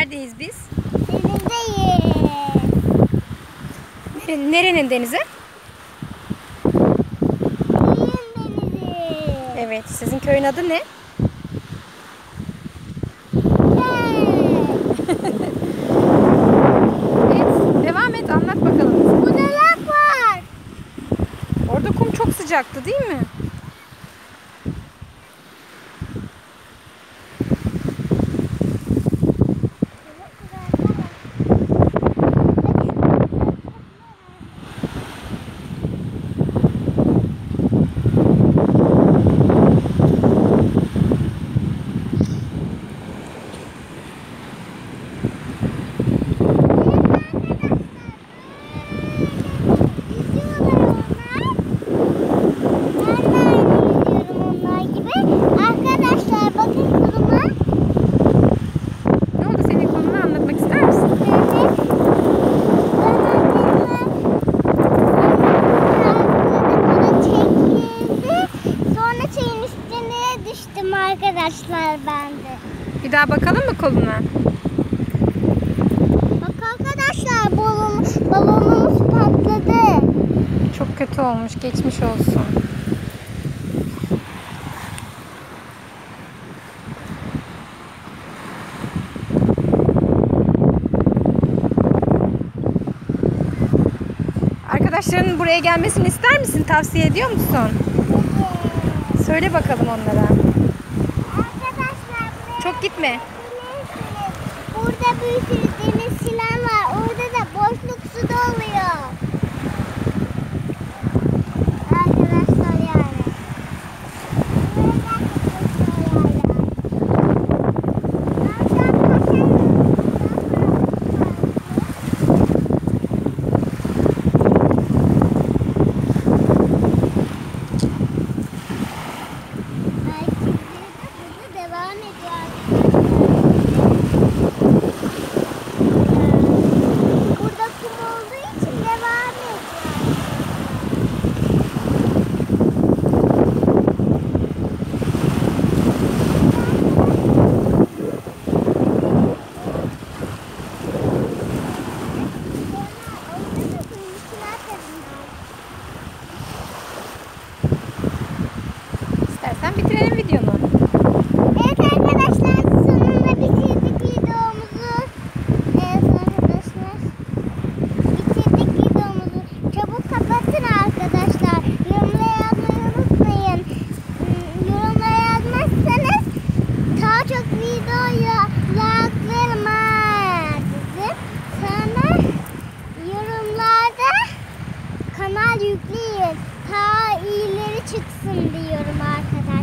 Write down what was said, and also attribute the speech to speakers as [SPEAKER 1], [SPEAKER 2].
[SPEAKER 1] Neredeyiz biz?
[SPEAKER 2] Denizdeyiz.
[SPEAKER 1] Nere- Nerenin denizi?
[SPEAKER 2] Kıyın denizi.
[SPEAKER 1] Evet. Sizin köyün adı ne? Evet. Devam et. Anlat bakalım.
[SPEAKER 2] Bu neler var?
[SPEAKER 1] Orada kum çok sıcaktı değil mi?
[SPEAKER 2] Düştüm arkadaşlar ben de.
[SPEAKER 1] Bir daha bakalım mı koluna?
[SPEAKER 2] Bak arkadaşlar balon, balonumuz patladı.
[SPEAKER 1] Çok kötü olmuş. Geçmiş olsun. Arkadaşların buraya gelmesini ister misin? Tavsiye ediyor musun? Söyle bakalım onlara.
[SPEAKER 2] Arkadaşlar buraya
[SPEAKER 1] Çok gitme.
[SPEAKER 2] Burada bir sürü deniz var. Orada da boşluk su doluyor. Arkadaşlar yani. Buraya gerçekten devam ediyor. Çıksın diyorum arkadaşlar.